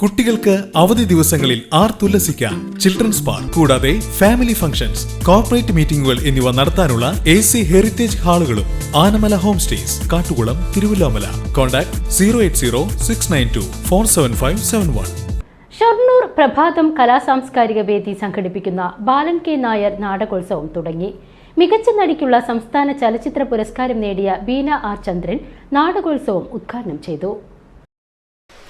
കുട്ടികൾക്ക് അവധി ദിവസങ്ങളിൽ ആർ ആർത്തുല്ലസിക്കാൻ ചിൽഡ്രൻസ് പാർക്ക് കൂടാതെ ഫാമിലി ഫംഗ്ഷൻസ് കോർപ്പറേറ്റ് മീറ്റിംഗുകൾ എന്നിവ നടത്താനുള്ള A C heritage ഹാളുകളും Anamala home stays Kattukulam Thiruvilwamala. Contact zero eight zero six nine two four seven five seven one Shoranur Prabhatham കലാസാംസ്കാരിക വേദി സംഘടിപ്പിക്കുന്ന ബാലൻ കെ നായർ നാടകോത്സവം തുടങ്ങി. മികച്ച നടിക്കുള്ള സംസ്ഥാന ചലച്ചിത്ര പുരസ്കാരം നേടിയ ബീന ആർ ചന്ദ്രൻ നാടകോത്സവം ഉദ്ഘാടനം ചെയ്തു.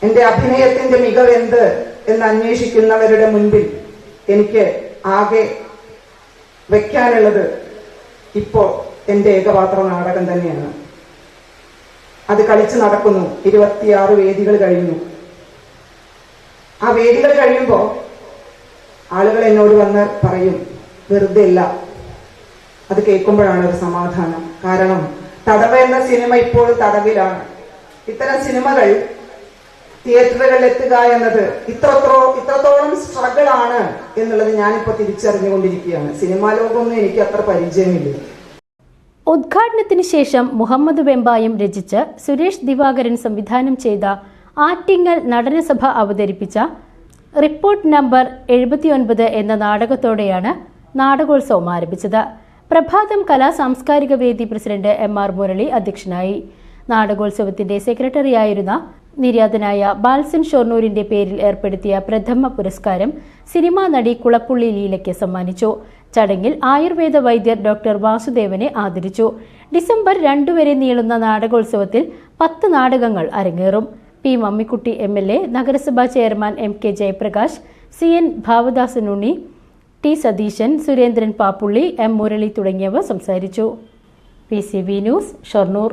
എന്റെ അഭിനയത്തിന്റെ മികവ് എന്ത് എന്ന് അന്വേഷിക്കുന്നവരുടെ മുൻപിൽ എനിക്ക് ആകെ വയ്ക്കാനുള്ളത് ഇപ്പോ എന്റെ ഏകപാത്ര നാടകം തന്നെയാണ്. അത് കളിച്ചു നടക്കുന്നു. ഇരുപത്തിയാറ് വേദികൾ കഴിഞ്ഞു. ആ വേദികൾ കഴിയുമ്പോൾ ആളുകൾ എന്നോട് വന്ന് പറയും വെറുതെ ഇല്ല. അത് കേൾക്കുമ്പോഴാണ് ഒരു സമാധാനം. കാരണം തടവ എന്ന സിനിമ ഇപ്പോൾ തടവിലാണ്. ഇത്തരം സിനിമകൾ തിയേറ്ററുകളിൽ എത്തുക എന്നത് ഇത്രത്രോ ഇത്രത്തോളം സ്ട്രഗിൾ ആണ് എന്നുള്ളത് ഞാനിപ്പോ തിരിച്ചറിഞ്ഞുകൊണ്ടിരിക്കുകയാണ്. സിനിമാ ലോകമൊന്നും എനിക്ക് അത്ര പരിചയമില്ല. ഉദ്ഘാടനത്തിന് ശേഷം മുഹമ്മദ് വെമ്പായം രചിച്ച് സുരേഷ് ദിവാകരൻ സംവിധാനം ചെയ്ത ആറ്റിങ്ങൽ നടനസഭ അവതരിപ്പിച്ച റിപ്പോർട്ട് നമ്പർ എഴുപത്തിയൊൻപത് എന്ന നാടകത്തോടെയാണ് നാടകോത്സവം ആരംഭിച്ചത്. പ്രഭാതം കലാ സാംസ്കാരിക വേദി പ്രസിഡന്റ് എം ആർ മുരളി അധ്യക്ഷനായി. നാടകോത്സവത്തിന്റെ സെക്രട്ടറിയായിരുന്ന നിര്യാതനായ ബാൽസൻ ഷൊർണൂരിന്റെ പേരിൽ ഏർപ്പെടുത്തിയ പ്രഥമ പുരസ്കാരം സിനിമാ നടി കുളപ്പുള്ളി ലീലയ്ക്ക് സമ്മാനിച്ചു. ചടങ്ങിൽ ആയുർവേദ വൈദ്യർ ഡോക്ടർ വാസുദേവനെ ആദരിച്ചു. ഡിസംബർ രണ്ടു വരെ നീളുന്ന നാടകോത്സവത്തിൽ പത്ത് നാടകങ്ങൾ അരങ്ങേറും. P Mammikutty M L A നഗരസഭാ chairman M K Jayaprakash C N Bhavadasanunni T Satheesan Surendran Pappully M Murali തുടങ്ങിയവർ സംസാരിച്ചു. P C V news Shoranur.